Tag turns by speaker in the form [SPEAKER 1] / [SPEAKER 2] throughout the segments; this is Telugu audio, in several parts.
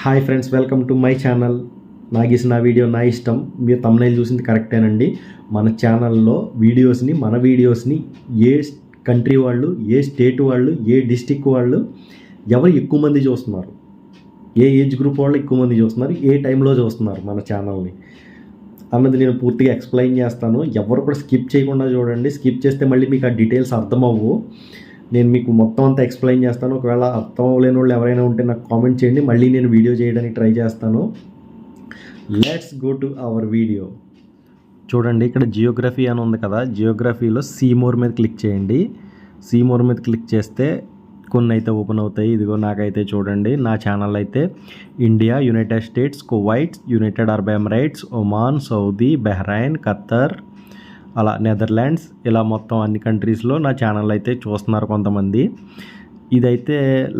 [SPEAKER 1] Hi friends welcome to my channel నాకు ఇసిన వీడియో నా ఇష్టం. మీరు తమ్నైల్ చూసింది కరెక్టేనండి మన ఛానల్లో వీడియోస్ని మన వీడియోస్ని ఏ కంట్రీ వాళ్ళు ఏ స్టేట్ వాళ్ళు ఏ డిస్టిక్ వాళ్ళు ఎవరు ఎక్కువ మంది చూస్తున్నారు? ఏ ఏజ్ గ్రూప్ వాళ్ళు ఎక్కువ మంది చూస్తున్నారు? ఏ టైంలో చూస్తున్నారు మన ఛానల్ని అన్నది నేను పూర్తిగా ఎక్స్ప్లెయిన్ చేస్తాను. ఎవరు కూడా స్కిప్ చేయకుండా చూడండి. స్కిప్ చేస్తే మళ్ళీ మీకు ఆ డీటెయిల్స్ అర్థమవ్వు. నేను మీకు మొత్తం అంతా ఎక్స్ప్లెయిన్ చేస్తాను. ఒకవేళ అర్థం అవ్వలేని వాళ్ళు ఎవరైనా ఉంటే నాకు కామెంట్ చేయండి. మళ్ళీ నేను వీడియో చేయడానికి ట్రై చేస్తాను. Let's go to our video చూడండి ఇక్కడ జియోగ్రఫీ అని ఉంది కదా. జియోగ్రఫీలో సీమోర్ మీద క్లిక్ చేయండి. సీమోర్ మీద క్లిక్ చేస్తే కొన్ని అయితే ఓపెన్ అవుతాయి. ఇదిగో నాకైతే చూడండి నా ఛానల్ అయితే India United States Kuwait United Arab Emirates Oman Saudi Bahrain Qatar అలా నెదర్లాండ్స్ ఇలా మొత్తం అన్ని కంట్రీస్లో నా ఛానల్ అయితే చూస్తున్నారు కొంతమంది. ఇదైతే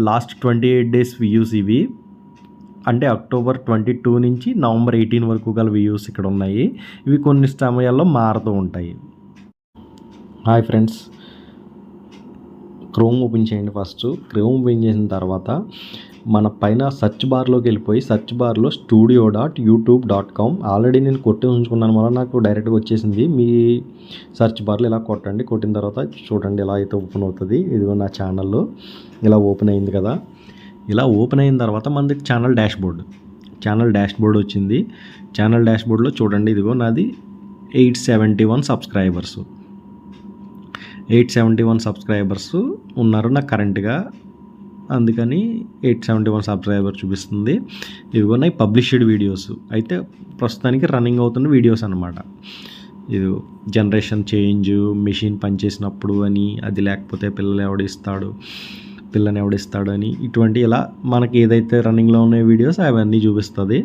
[SPEAKER 1] last twenty eight days views ఇవి. అంటే అక్టోబర్ ట్వంటీ టూ నుంచి నవంబర్ ఎయిటీన్ వరకు గల వ్యూస్ ఇక్కడ ఉన్నాయి. ఇవి కొన్ని సమయాల్లో మారుతూ ఉంటాయి. Hi friends. క్రోమ్ ఓపెన్ చేయండి ఫస్ట్. క్రోమ్ ఓపెన్ చేసిన తర్వాత మన పైన సర్చ్ బార్లోకి వెళ్ళిపోయి సర్చ్ బార్లో studio dot YouTube dot com already నేను కొట్టి ఉంచుకున్నాను. వల్ల నాకు డైరెక్ట్గా వచ్చేసింది. మీ సర్చ్ బార్లో ఇలా కొట్టండి. కొట్టిన తర్వాత చూడండి ఎలా అయితే ఓపెన్ అవుతుంది. ఇదిగో నా ఛానల్లో ఇలా ఓపెన్ అయింది కదా. ఇలా ఓపెన్ అయిన తర్వాత మనది channel dashboard channel dashboard వచ్చింది. ఛానల్ డాష్ బోర్డ్లో చూడండి. ఇదిగో నాది eight seventy one subscribers eight seventy one subscribers ఉన్నారు నాకు కరెంట్గా అందుకని ఎయిట్ సెవెంటీ వన్ సబ్స్క్రైబర్ చూపిస్తుంది. ఇవి ఉన్నాయి పబ్లిష్డ్ వీడియోస్. అయితే ప్రస్తుతానికి రన్నింగ్ అవుతున్న వీడియోస్ అనమాట ఇది జనరేషన్ చేంజ్ మెషిన్ పనిచేసినప్పుడు అని అది లేకపోతే పిల్లలు ఎవడిస్తాడు పిల్లని ఎవడిస్తాడు అని ఇటువంటి ఇలా మనకి ఏదైతే రన్నింగ్లో ఉన్న వీడియోస్ అవన్నీ చూపిస్తుంది.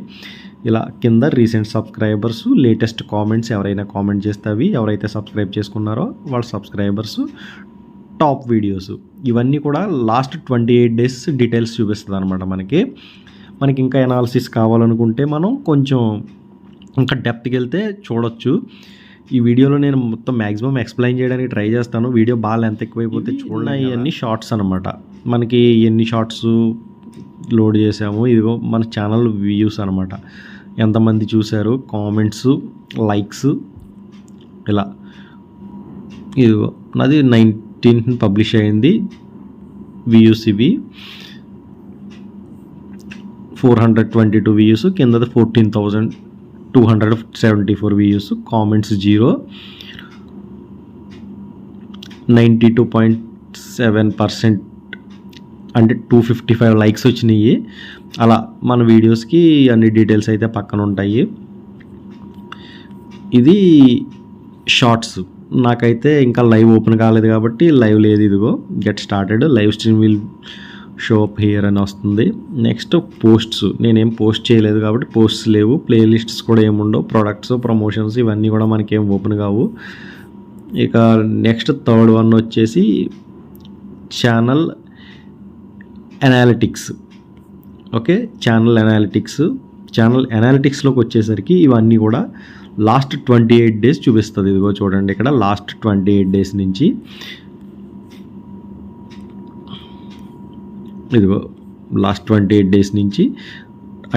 [SPEAKER 1] ఇలా కింద రీసెంట్ సబ్స్క్రైబర్స్ లేటెస్ట్ కామెంట్స్ ఎవరైనా కామెంట్ చేస్తే అవి ఎవరైతే సబ్స్క్రైబ్ చేసుకున్నారో వాళ్ళ సబ్స్క్రైబర్స్ టాప్ వీడియోస్. ఇవన్నీ కూడా last twenty eight days details చూపిస్తుంది అనమాట మనకి. మనకి ఇంకా ఎనాలిసిస్ కావాలనుకుంటే మనం కొంచెం ఇంకా డెప్త్కి వెళ్తే చూడొచ్చు. ఈ వీడియోలో నేను మొత్తం మ్యాక్సిమం ఎక్స్ప్లెయిన్ చేయడానికి ట్రై చేస్తాను. వీడియో బాగా లెంత్ ఎక్కువైపోతే చూడండి ఇవన్నీ షార్ట్స్ అనమాట మనకి ఎన్ని షార్ట్స్ లోడ్ చేసాము ఇదిగో మన ఛానల్ వ్యూస్ అనమాట ఎంతమంది చూశారు కామెంట్స్ లైక్స్ ఇలా. ఇదిగో నాది ఫిఫ్టీన్త్ పబ్లిష్ అయింది. వ్యూస్ ఇవి four hundred twenty two views కిందది fourteen thousand two hundred seventy four views comments zero ninety two point seven percent అంటే టూ ఫిఫ్టీ ఫైవ్ లైక్స్ వచ్చినాయి. అలా మన వీడియోస్కి అన్ని డీటెయిల్స్ అయితే పక్కన ఉంటాయి. ఇది షార్ట్స్ నాకైతే ఇంకా లైవ్ ఓపెన్ కాలేదు కాబట్టి లైవ్ లేదు ఇదిగో. Get started. Live stream will show up here అని వస్తుంది. Next posts. నేనేం పోస్ట్ చేయలేదు కాబట్టి పోస్ట్స్ లేవు. ప్లేలిస్ట్స్ కూడా ఏముండవు ప్రొడక్ట్స్ ప్రమోషన్స్ ఇవన్నీ కూడా మనకేం ఓపెన్ కావు. ఇక నెక్స్ట్ థర్డ్ వన్ వచ్చేసి channel analytics. Okay? Channel analytics. Channel అనాలిటిక్స్లోకి వచ్చేసరికి ఇవన్నీ కూడా లాస్ట్ ట్వంటీ ఎయిట్ డేస్ చూపిస్తుంది. ఇదిగో చూడండి ఇక్కడ లాస్ట్ ట్వంటీ ఎయిట్ డేస్ నుంచి. ఇదిగో లాస్ట్ ట్వంటీ ఎయిట్ డేస్ నుంచి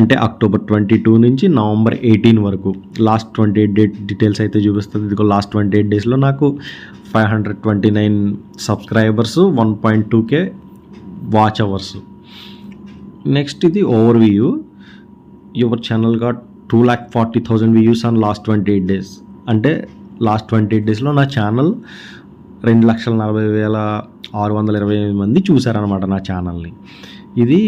[SPEAKER 1] అంటే అక్టోబర్ ట్వంటీ టూ నుంచి నవంబర్ ఎయిటీన్ వరకు. Last twenty eight date details అయితే చూపిస్తుంది. ఇదిగో లాస్ట్ ట్వంటీ ఎయిట్ డేస్లో నాకు five hundred twenty nine subscribers one point two K watch hours next ఇది overview your ఛానల్గా two lakh forty thousand views on last twenty eight days అంటే లాస్ట్ ట్వంటీ ఎయిట్ డేస్లో నా ఛానల్ రెండు లక్షల నలభై వేల ఆరు వందల ఇరవై ఎనిమిది మంది చూశారనమాట నా ఛానల్ని ఇది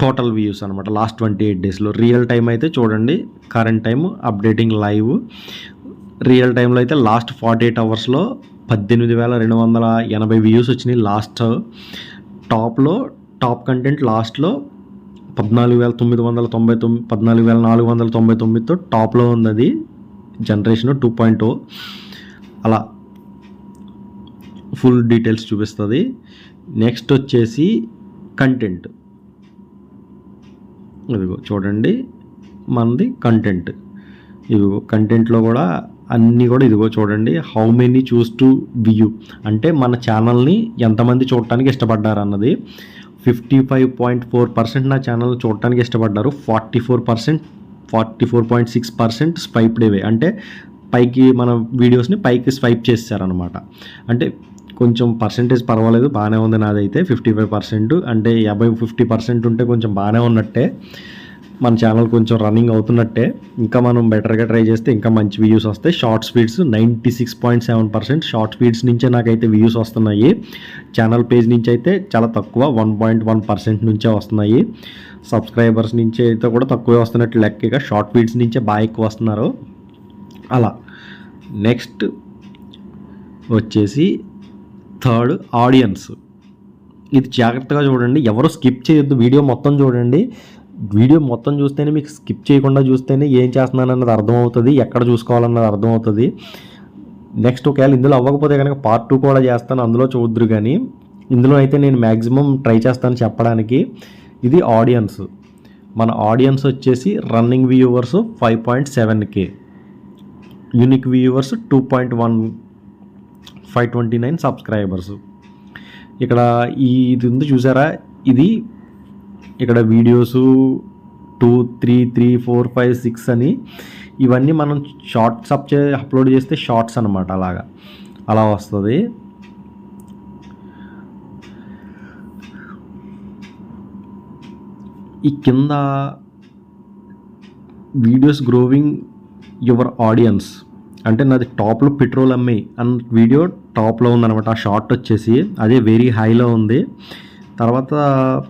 [SPEAKER 1] టోటల్ వ్యూస్ అనమాట లాస్ట్ ట్వంటీ ఎయిట్ డేస్లో రియల్ టైం అయితే చూడండి current time updating live real టైంలో అయితే లాస్ట్ ఫార్టీ ఎయిట్ అవర్స్లో పద్దెనిమిది వేల రెండు వందల ఎనభై వ్యూస్ వచ్చినాయి లాస్ట్ టాప్లో టాప్ కంటెంట్ లాస్ట్లో పద్నాలుగు వేల తొమ్మిది వందల తొంభై తొమ్మిది పద్నాలుగు వేల నాలుగు వందల తొంభై తొమ్మిదితో టాప్లో ఉంది అది జనరేషన్ టూ పాయింట్ ఓ. అలా ఫుల్ డీటెయిల్స్ చూపిస్తుంది. నెక్స్ట్ వచ్చేసి కంటెంట్. ఇదిగో చూడండి మనది కంటెంట్. ఇదిగో కంటెంట్లో కూడా అన్నీ కూడా ఇదిగో చూడండి how many chose to view అంటే మన ఛానల్ని ఎంతమంది చూడటానికి ఇష్టపడ్డారు అన్నది fifty five point four percent నా ఛానల్ చూడటానికి ఇష్టపడ్డారు. Forty four percent forty four point six percent swiped away అంటే పైకి మన వీడియోస్ని పైకి స్వైప్ చేస్తారనమాట అంటే కొంచెం పర్సెంటేజ్ పర్వాలేదు బాగానే ఉంది నాదైతే. ఫిఫ్టీ ఫైవ్ పర్సెంట్ అంటే యాభై ఫిఫ్టీ పర్సెంట్ ఉంటే కొంచెం బాగానే ఉన్నట్టే. మన ఛానల్ కొంచెం రన్నింగ్ అవుతున్నట్టే. ఇంకా మనం బెటర్గా ట్రై చేస్తే ఇంకా మంచి వ్యూస్ వస్తాయి. Short speeds ninety six point seven percent short speeds నుంచే నాకైతే వ్యూస్ వస్తున్నాయి. ఛానల్ పేజ్ నుంచి అయితే చాలా తక్కువ వన్ పాయింట్ వన్ పర్సెంట్ నుంచే వస్తున్నాయి. సబ్స్క్రైబర్స్ నుంచి అయితే కూడా తక్కువే వస్తున్నట్టు లెక్కగా షార్ట్ స్పీడ్స్ నుంచే బాగా ఎక్కువ వస్తున్నారు. అలా. నెక్స్ట్ వచ్చేసి థర్డ్ ఆడియన్స్ ఇది జాగ్రత్తగా చూడండి. ఎవరు స్కిప్ చేయొద్దు. వీడియో మొత్తం చూడండి. వీడియో మొత్తం చూస్తేనే మీకు స్కిప్ చేయకుండా చూస్తేనే ఏం చేస్తున్నాను అన్నది అర్థమవుతుంది ఎక్కడ చూసుకోవాలన్నది అర్థమవుతుంది. నెక్స్ట్ ఒకవేళ ఇందులో అవ్వకపోతే కనుక పార్ట్ టూ కూడా చేస్తాను అందులో చూద్దరు కానీ ఇందులో అయితే నేను మ్యాక్సిమం ట్రై చేస్తాను చెప్పడానికి. ఇది ఆడియన్స్ మన ఆడియన్స్ వచ్చేసి running viewers five point seven K unique viewers two point one five twenty nine subscribers ఇక్కడ ఈ ఇది ఉంది చూసారా? ఇది ఇక్కడ videos two three three four five six అని ఇవన్నీ మనం షార్ట్స్ అప్ చే అప్లోడ్ చేస్తే షార్ట్స్ అనమాట అలాగా. అలా వస్తుంది. ఈ కింద వీడియోస్ గ్రోవింగ్ యువర్ ఆడియన్స్. అంటే నాది టాప్లో పెట్రోల్ అమ్మాయి అన్న వీడియో టాప్లో ఉందనమాట ఆ షార్ట్ వచ్చేసి. అదే వెరీ హైలో ఉంది. తర్వాత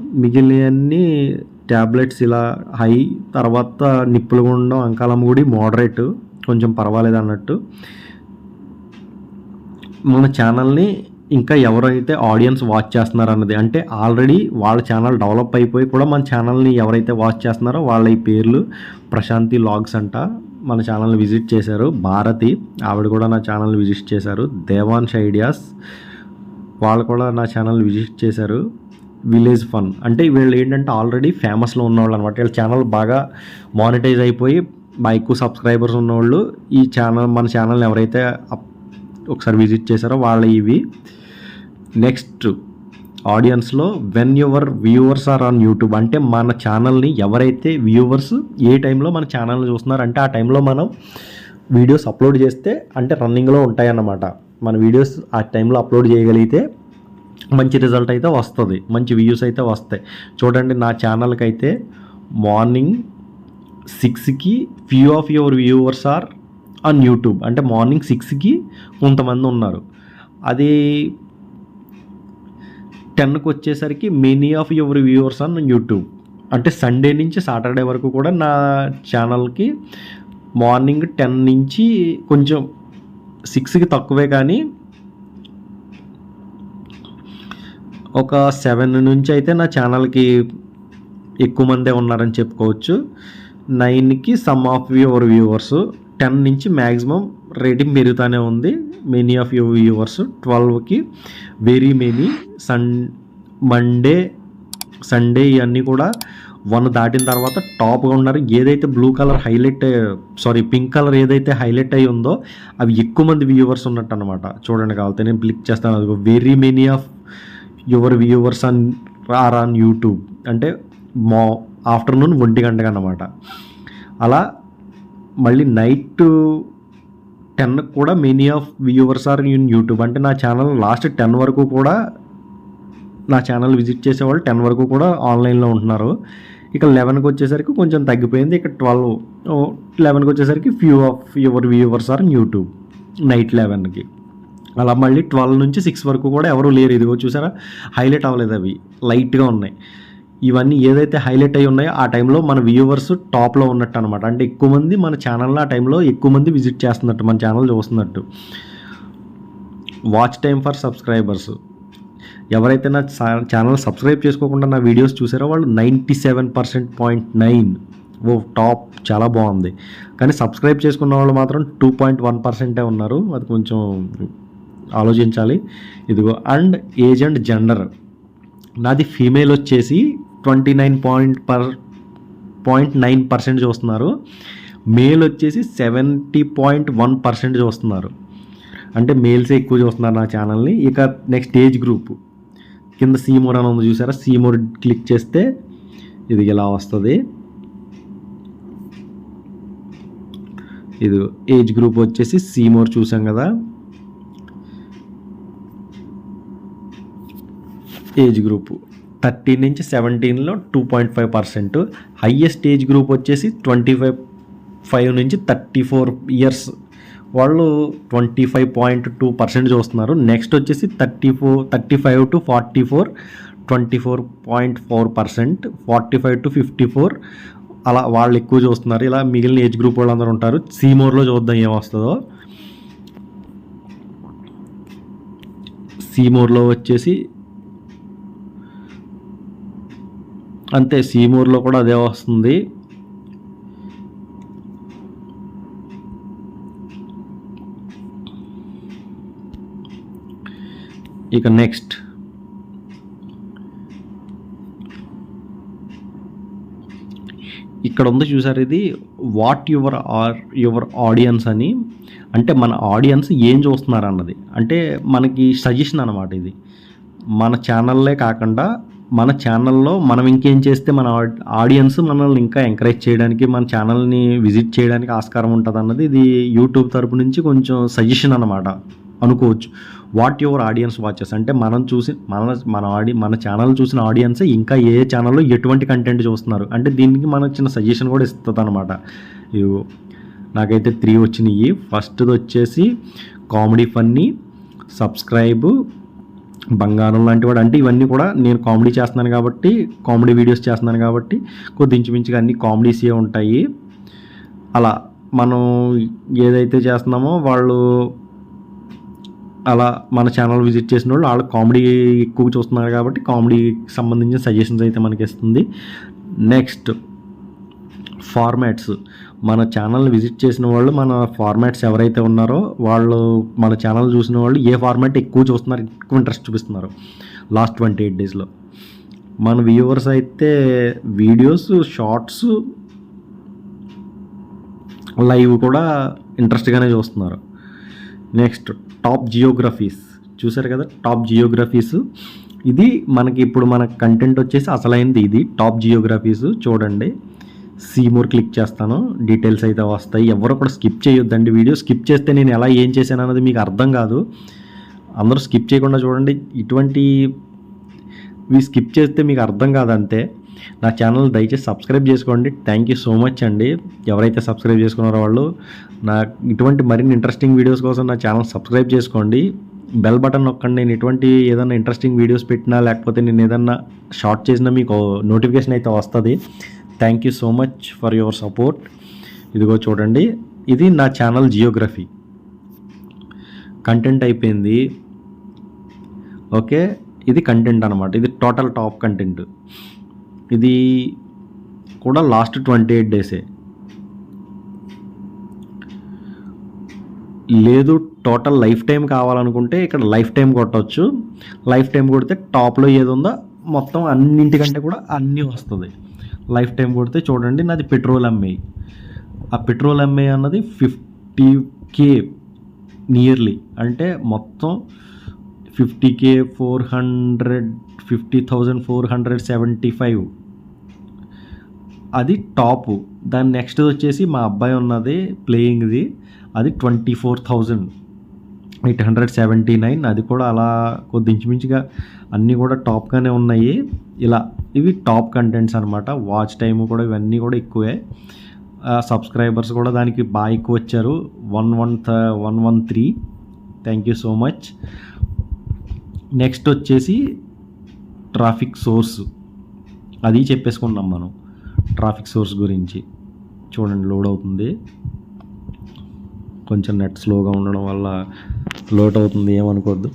[SPEAKER 1] మిగిలినవన్నీ ట్యాబ్లెట్స్ ఇలా హై తర్వాత నిప్పులు ఉండడం అంకాలం గుడి మోడరేట్ కొంచెం పర్వాలేదు అన్నట్టు. మన ఛానల్ని ఇంకా ఎవరైతే ఆడియన్స్ వాచ్ చేస్తున్నారు అన్నది అంటే ఆల్రెడీ వాళ్ళ ఛానల్ డెవలప్ అయిపోయి కూడా మన ఛానల్ని ఎవరైతే వాచ్ చేస్తున్నారో వాళ్ళ ఈ పేర్లు ప్రశాంతి లాగ్స్ అంట మన ఛానల్ని విజిట్ చేశారు. భారతి ఆవిడ కూడా నా ఛానల్ని విజిట్ చేశారు. దేవాన్ష్ ఐడియాస్ వాళ్ళు కూడా నా ఛానల్ విజిట్ చేశారు. Village fun. అంటే వీళ్ళు ఏంటంటే ఆల్రెడీ ఫేమస్లో ఉన్నవాళ్ళు అనమాట వీళ్ళ ఛానల్ బాగా మానిటైజ్ అయిపోయి బాగా ఎక్కువ సబ్స్క్రైబర్స్ ఉన్నవాళ్ళు ఈ ఛానల్ మన ఛానల్ని ఎవరైతే అప్- ఒకసారి విజిట్ చేశారో వాళ్ళ ఇవి. Next ఆడియన్స్లో when your viewers are on YouTube. అంటే మన ఛానల్ని ఎవరైతే వ్యూవర్స్ ఏ టైంలో మన ఛానల్ని చూస్తున్నారంటే ఆ టైంలో మనం వీడియోస్ అప్లోడ్ చేస్తే అంటే రన్నింగ్లో ఉంటాయన్నమాట. మన వీడియోస్ ఆ టైంలో అప్లోడ్ చేయగలిగితే మంచి రిజల్ట్ అయితే వస్తుంది. మంచి వ్యూస్ అయితే వస్తాయి. చూడండి నా ఛానల్కి అయితే మార్నింగ్ సిక్స్కి few of your viewers are on YouTube అంటే మార్నింగ్ సిక్స్కి కొంతమంది ఉన్నారు. అది టెన్కి వచ్చేసరికి many of your viewers on YouTube అంటే సండే నుంచి సాటర్డే వరకు కూడా నా ఛానల్కి మార్నింగ్ టెన్ నుంచి కొంచెం సిక్స్కి తక్కువే కానీ ఒక సెవెన్ నుంచి అయితే నా ఛానల్కి ఎక్కువ మందే ఉన్నారని చెప్పుకోవచ్చు. నైన్కి some of your viewers ten నుంచి మ్యాక్సిమం రేటింగ్ పెరుగుతూనే ఉంది. మెనీ ఆఫ్ యువర్ వ్యూవర్స్ ట్వెల్వ్కి very many. Sun Monday Sunday ఇవన్నీ కూడా వన్ దాటిన తర్వాత టాప్గా ఉన్నారు. ఏదైతే blue colour highlight sorry pink colour ఏదైతే హైలైట్ అయి ఉందో అవి ఎక్కువ మంది వ్యూవర్స్ ఉన్నట్టు అనమాట చూడండి కావాలంటే నేను క్లిక్ చేస్తాను. అది very many of your viewers on are on YouTube. అంటే మా ఆఫ్టర్నూన్ ఒంటి గంటగా అన్నమాట. అలా మళ్ళీ నైట్ టెన్ కూడా many of viewers are in YouTube అంటే నా ఛానల్ లాస్ట్ టెన్ వరకు కూడా నా ఛానల్ విజిట్ చేసేవాళ్ళు టెన్ వరకు కూడా ఆన్లైన్లో ఉంటున్నారు. ఇక లెవెన్కి వచ్చేసరికి కొంచెం తగ్గిపోయింది. ఇక ట్వెల్వ్ లెవెన్కి వచ్చేసరికి few of your viewers are YouTube night లెవెన్కి. అలా మళ్ళీ ట్వెల్వ్ నుంచి సిక్స్ వరకు కూడా ఎవరు లేరు. ఇదిగో చూసారా? హైలైట్ అవ్వలేదు అవి. లైట్గా ఉన్నాయి. ఇవన్నీ ఏదైతే హైలైట్ అయి ఉన్నాయో ఆ టైంలో మన వ్యూవర్స్ టాప్లో ఉన్నట్టు అనమాట అంటే ఎక్కువ మంది మన ఛానల్ని ఆ టైంలో ఎక్కువ మంది విజిట్ చేస్తున్నట్టు మన ఛానల్ చూస్తున్నట్టు. Watch time for subscribers. ఎవరైతే నా ఛానల్ సబ్స్క్రైబ్ చేసుకోకుండా నా వీడియోస్ చూసారో వాళ్ళు ninety seven percent point nine ఓ టాప్ చాలా బాగుంది. కానీ సబ్స్క్రైబ్ చేసుకున్న వాళ్ళు మాత్రం టూ పాయింట్ వన్ పర్సెంటే ఉన్నారు. అది కొంచెం ఆలోచించాలి. ఇదిగో అండ్ ఏజ్ అండ్ జెండర్. నాది ఫీమేల్ వచ్చేసి twenty nine point per point nine percent చూస్తున్నారు. మేల్ వచ్చేసి సెవెంటీ పాయింట్ వన్ పర్సెంట్ చూస్తున్నారు. అంటే మేల్సే ఎక్కువ చూస్తున్నారు నా ఛానల్ని. ఇక నెక్స్ట్ ఏజ్ గ్రూప్. కింద సీమోర్ అని ఉంది చూసారా? సీమోర్ క్లిక్ చేస్తే ఇది ఇలా వస్తుంది. ఇది ఏజ్ గ్రూప్ వచ్చేసి సీమోర్ చూసాం కదా. ఏజ్ గ్రూప్ థర్టీన్ నుంచి సెవెంటీన్లో two point five percent highest age group వచ్చేసి ట్వంటీ ఫైవ్ ఫైవ్ నుంచి థర్టీ ఫోర్ ఇయర్స్ వాళ్ళు twenty five point two percent చూస్తున్నారు. నెక్స్ట్ వచ్చేసి thirty four thirty five to forty four twenty four point four percent forty five to fifty four అలా వాళ్ళు ఎక్కువ చూస్తున్నారు. ఇలా మిగిలిన ఏజ్ గ్రూప్ వాళ్ళందరూ ఉంటారు. సీమోర్లో చూద్దాం ఏమొస్తుందో. సీమోర్లో వచ్చేసి అంతే సీమూర్లో కూడా అదే వస్తుంది. ఇక నెక్స్ట్. ఇక్కడ ఉంది చూసారు ఇది what your are your audience అని. అంటే మన ఆడియన్స్ ఏం చూస్తున్నారు అన్నది. అంటే మనకి సజెషన్ అనమాట ఇది. మన ఛానల్లే కాకుండా మన ఛానల్లో మనం ఇంకేం చేస్తే మన ఆడియన్స్ మనల్ని ఇంకా ఎంకరేజ్ చేయడానికి మన ఛానల్ని విజిట్ చేయడానికి ఆస్కారం ఉంటుంది అన్నది ఇది యూట్యూబ్ తరపు నుంచి కొంచెం సజెషన్ అనమాట అనుకోవచ్చు. వాట్ యువర్ ఆడియన్స్ వాచెస్ అంటే మనం చూసి మన మన ఆడి మన ఛానల్ చూసిన ఆడియన్స్ ఇంకా ఏ ఛానల్లో ఎటువంటి కంటెంట్ చూస్తున్నారు? అంటే దీనికి మనం చిన్న సజెషన్ కూడా ఇస్తుంది అనమాట నాకైతే త్రీ వచ్చినాయి. ఫస్ట్ది వచ్చేసి కామెడీ ఫన్నీ సబ్స్క్రైబ్ బంగారం లాంటి వాడు. అంటే ఇవన్నీ కూడా నేను కామెడీ చేస్తున్నాను కాబట్టి కామెడీ వీడియోస్ చేస్తున్నాను కాబట్టి కొద్ది ఇంచుమించుగా అన్ని కామెడీసే ఉంటాయి. అలా మనం ఏదైతే చేస్తున్నామో వాళ్ళు అలా మన ఛానల్ విజిట్ చేసిన వాళ్ళు వాళ్ళు కామెడీ ఎక్కువ చూస్తున్నారు కాబట్టి కామెడీకి సంబంధించిన సజెషన్స్ అయితే మనకి ఇస్తుంది. Next formats. మన ఛానల్ని విజిట్ చేసిన వాళ్ళు మన ఫార్మాట్స్ ఎవరైతే ఉన్నారో వాళ్ళు మన ఛానల్ చూసిన వాళ్ళు ఏ ఫార్మాట్ ఎక్కువ చూస్తున్నారు ఎక్కువ ఇంట్రెస్ట్ చూపిస్తున్నారు లాస్ట్ ట్వంటీ ఎయిట్ డేస్లో మన వ్యూవర్స్ అయితే వీడియోస్ షార్ట్స్ లైవ్ కూడా ఇంట్రెస్ట్గానే చూస్తున్నారు. నెక్స్ట్ టాప్ జియోగ్రఫీస్ చూసారు కదా టాప్ జియోగ్రఫీస్ ఇది మనకి ఇప్పుడు మన కంటెంట్ వచ్చేసి అసలైంది. ఇది టాప్ జియోగ్రఫీస్ చూడండి. సీమోర్ క్లిక్ చేస్తాను. డీటెయిల్స్ అయితే వస్తాయి. ఎవరు కూడా స్కిప్ చేయొద్దండి వీడియో. స్కిప్ చేస్తే నేను ఎలా ఏం చేశాను అన్నది మీకు అర్థం కాదు. అందరూ స్కిప్ చేయకుండా చూడండి. ఇటువంటి ఇవి స్కిప్ చేస్తే మీకు అర్థం కాదు అంతే. నా ఛానల్ దయచేసి సబ్స్క్రైబ్ చేసుకోండి. థ్యాంక్ యూ సో మచ్ అండి. ఎవరైతే సబ్స్క్రైబ్ చేసుకున్నారో వాళ్ళు నా ఇటువంటి మరిన్ని ఇంట్రెస్టింగ్ వీడియోస్ కోసం నా ఛానల్ సబ్స్క్రైబ్ చేసుకోండి. బెల్ బటన్ నొక్కండి. నేను ఎటువంటి ఏదైనా ఇంట్రెస్టింగ్ వీడియోస్ పెట్టినా లేకపోతే నేను ఏదన్నా షార్ట్ చేసినా మీకు నోటిఫికేషన్ అయితే వస్తుంది. Thank you so much for your support ఇదిగో చూడండి ఇది నా ఛానల్ జియోగ్రఫీ కంటెంట్ అయిపోయింది. ఓకే ఇది కంటెంట్ అనమాట ఇది టోటల్ టాప్ కంటెంట్ ఇది కూడా లాస్ట్ ట్వంటీ ఎయిట్ డేసే లేదు టోటల్ లైఫ్ టైం కావాలనుకుంటే ఇక్కడ లైఫ్ టైం కొట్టవచ్చు లైఫ్ టైం కొడితే టాప్లో ఏది ఉందో మొత్తం అన్నింటికంటే కూడా అన్నీ వస్తుంది. లైఫ్ టైం కొడితే చూడండి నాది పెట్రోల్ ఎంఐ ఆ పెట్రోల్ ఎంఐ అన్నది ఫిఫ్టీ కే నియర్లీ అంటే మొత్తం fifty K four hundred fifty thousand four hundred seventy five అది టాపు. దాని నెక్స్ట్ వచ్చేసి మా అబ్బాయి ఉన్నది ప్లేయింగ్ది అది twenty four thousand eight hundred seventy nine అది కూడా అలా కొద్ది ఇంచుమించుగా అన్నీ కూడా టాప్గానే ఉన్నాయి. ఇలా ఇవి టాప్ కంటెంట్స్ అనమాట వాచ్ టైం కూడా ఇవన్నీ కూడా ఎక్కువే. సబ్స్క్రైబర్స్ కూడా దానికి బాగా ఎక్కువ వచ్చారు. One one one one three. Thank you so much next వచ్చేసి ట్రాఫిక్ సోర్స్. అది చెప్పేసుకున్నాం మనం. ట్రాఫిక్ సోర్స్ గురించి. చూడండి లోడ్ అవుతుంది. కొంచెం నెట్ స్లోగా ఉండడం వల్ల లోట్ అవుతుంది ఏమనుకోవద్దు.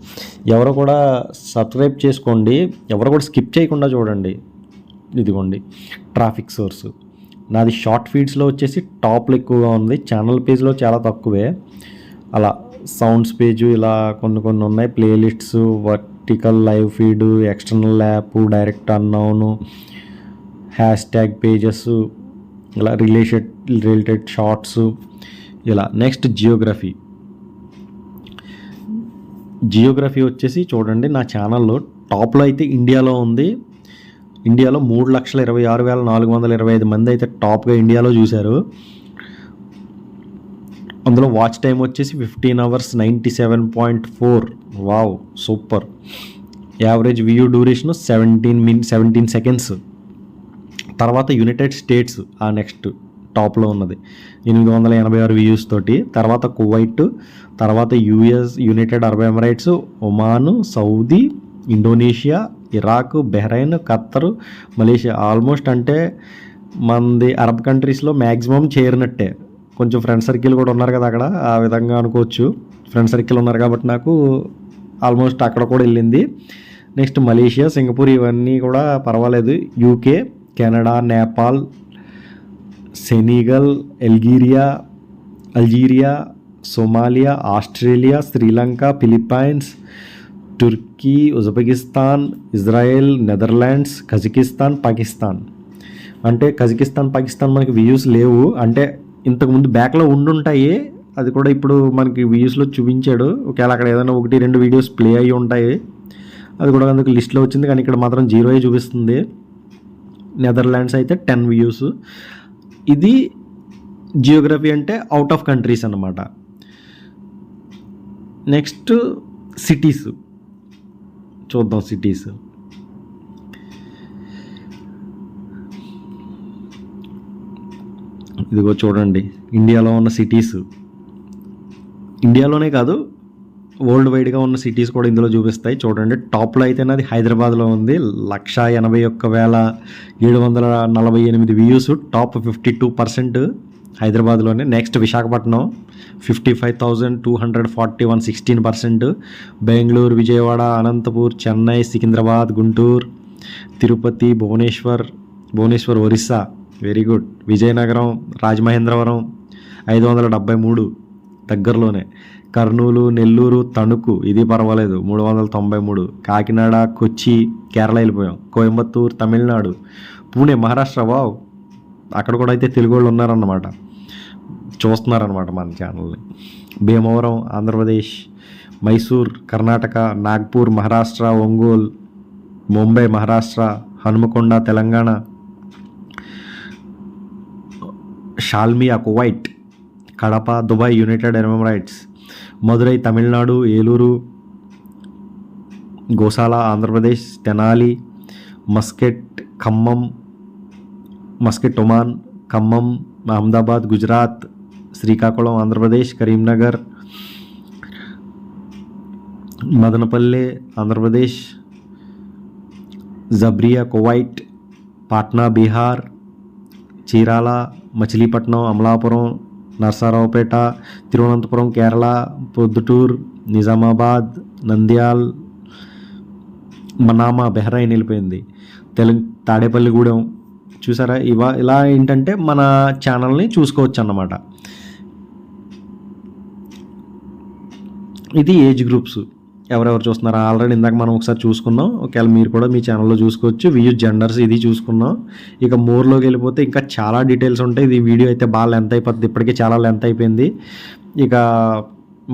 [SPEAKER 1] ఎవరు కూడా సబ్స్క్రైబ్ చేసుకోండి. ఎవరు కూడా స్కిప్ చేయకుండా చూడండి. ఇదిగోండి ట్రాఫిక్ సోర్స్ నాది షార్ట్ ఫీడ్స్లో వచ్చేసి టాప్లో ఎక్కువగా ఉంది. ఛానల్ పేజ్లో చాలా తక్కువే. అలా సౌండ్స్ పేజు ఇలా కొన్ని కొన్ని ఉన్నాయి. Playlists vertical live feed external app direct unknown hash tag pages ఇలా రిలేషన్ రిలేటెడ్ షార్ట్స్ ఇలా. నెక్స్ట్ జియోగ్రఫీ జియోగ్రఫీ వచ్చేసి చూడండి నా ఛానల్లో టాప్లో అయితే ఇండియాలో ఉంది. ఇండియాలో మూడు లక్షల ఇరవై ఆరు వేల నాలుగు వందల ఇరవై ఐదు మంది అయితే టాప్గా ఇండియాలో చూశారు. అందులో వాచ్ టైం వచ్చేసి fifteen hours ninety seven point four. Wow super. Average view duration seventeen min seventeen seconds. తర్వాత యునైటెడ్ స్టేట్స్ ఆ నెక్స్ట్ టాప్లో ఉన్నది. ఎనిమిది వందల ఎనభై ఆరు వ్యూస్ తోటి. తర్వాత కువైట్ తర్వాత US United Arab Emirates Oman Saudi Indonesia Iraq Bahrain Qatar Malaysia. Almost అంటే మనది అరబ్ కంట్రీస్లో మ్యాక్సిమం చేరినట్టే. కొంచెం ఫ్రెండ్ సర్కిల్ కూడా ఉన్నారు కదా అక్కడ. ఆ విధంగా అనుకోవచ్చు. ఫ్రెండ్ సర్కిల్ ఉన్నారు కాబట్టి నాకు ఆల్మోస్ట్ అక్కడ కూడా వెళ్ళింది. నెక్స్ట్ మలేషియా సింగపూర్ ఇవన్నీ కూడా పర్వాలేదు. UK Canada Nepal Senegal Algeria Algeria Somalia Australia Sri Lanka Philippines Turkey Uzbekistan Israel Netherlands Kazakhstan Pakistan అంటే కజకిస్తాన్ పాకిస్తాన్ మనకి వ్యూస్ లేవు. అంటే ఇంతకుముందు బ్యాక్లో ఉండుంటాయి. అది కూడా ఇప్పుడు మనకి వ్యూస్లో చూపించాడు. ఒకవేళ అక్కడ ఏదైనా ఒకటి రెండు వీడియోస్ ప్లే అయ్యి ఉంటాయి. అది కూడా అందుకు లిస్ట్లో వచ్చింది. కానీ ఇక్కడ మాత్రం జీరో చూపిస్తుంది. నెదర్లాండ్స్ అయితే టెన్ వ్యూస్ ఇది జియోగ్రఫీ అంటే అవుట్ ఆఫ్ కంట్రీస్ అన్నమాట. నెక్స్ట్ సిటీస్ చూద్దాం సిటీస్. ఇదిగో చూడండి ఇండియాలో ఉన్న సిటీస్. ఇండియాలోనే కాదు వరల్డ్ వైడ్గా ఉన్న సిటీస్ కూడా ఇందులో చూపిస్తాయి. చూడండి టాప్లో అయితే అది హైదరాబాద్లో ఉంది. లక్ష ఎనభై ఒక్క వేల ఏడు వందల నలభై ఎనిమిది views top fifty two percent. హైదరాబాద్లోనే. Next Visakhapatnam fifty five thousand two hundred forty one sixteen percent Bengaluru Vijayawada Anantapur Chennai Secunderabad Guntur. Tirupati Bhubaneswar Bhubaneswar Orissa. Very good Vizianagaram Rajamahendravaram ఐదు వందల డెబ్బై మూడు దగ్గరలోనే. కర్నూలు నెల్లూరు తణుకు. ఇది పర్వాలేదు. మూడు వందల తొంభై మూడు. కాకినాడ కొచ్చి కేరళ వెళ్ళిపోయాం. కోయంబత్తూర్ తమిళనాడు. పూణే మహారాష్ట్ర. వావ్ అక్కడ కూడా అయితే తెలుగు వాళ్ళు ఉన్నారన్నమాట. చూస్తున్నారనమాట మన ఛానల్ని Bhimavaram Andhra Pradesh Mysore Karnataka Nagpur Maharashtra Ongole Mumbai Maharashtra Hanumakonda Telangana Salmiya Kuwait Kadapa Dubai United Emirates Madurai Tamil Nadu Eluru Goshala Andhra Pradesh Tenali Muscat Khammam Muscat Oman Khammam Ahmedabad Gujarat Srikakulam Andhra Pradesh Karimnagar Madanapalle Andhra Pradesh Jabriya Kuwait Patna Bihar Chirala Machilipatnam Amalapuram Narasaraopet Thiruvananthapuram Kerala Proddatur Nizamabad Nandyal Manama Bahrain వెళ్ళిపోయింది. తెలంగ తాడేపల్లిగూడెం చూసారా? ఇవా ఇలా ఏంటంటే మన ఛానల్ని చూసుకోవచ్చు అన్నమాట ఇది ఏజ్ గ్రూప్స్. ఎవరెవరు చూస్తున్నారా? ఆల్రెడీ ఇందాక మనం ఒకసారి చూసుకున్నాం. ఒకవేళ మీరు కూడా మీ ఛానల్లో చూసుకోవచ్చు. వ్యూ జెండర్స్ ఇది చూసుకున్నాం. ఇక మోర్లోకి వెళ్ళిపోతే ఇంకా చాలా డీటెయిల్స్ ఉంటాయి. ఇది వీడియో అయితే బాగా లెంత్ అయిపోతుంది ఇప్పటికే చాలా లెంత్ అయిపోయింది. ఇక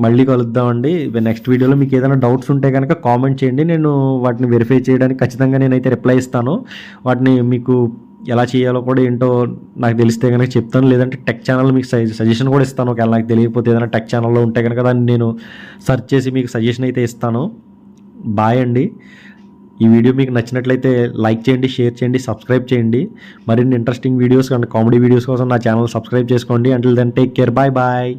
[SPEAKER 1] మళ్ళీ కలుద్దామండి. నెక్స్ట్ వీడియోలో మీకు ఏదైనా డౌట్స్ ఉంటే కనుక కామెంట్ చేయండి. నేను వాటిని వెరిఫై చేయడానికి ఖచ్చితంగా నేనైతే రిప్లై ఇస్తాను. వాటిని మీకు ఎలా చేయాలో కూడా ఏంటో నాకు తెలిస్తే కనుక చెప్తాను. లేదంటే టెక్ ఛానల్ మీకు సజెషన్ కూడా ఇస్తాను. ఒకవేళ నాకు తెలియకపోతే ఏదైనా టెక్ ఛానల్లో ఉంటే కనుక దాన్ని నేను సెర్చ్ చేసి మీకు సజెషన్ అయితే ఇస్తాను. బాయ్ అండి. ఈ వీడియో మీకు నచ్చినట్లయితే లైక్ చేయండి షేర్ చేయండి సబ్స్క్రైబ్ చేయండి. మరిన్ని interesting videos and comedy videos కోసం నా ఛానల్ సబ్స్క్రైబ్ చేసుకోండి. Until then take care bye bye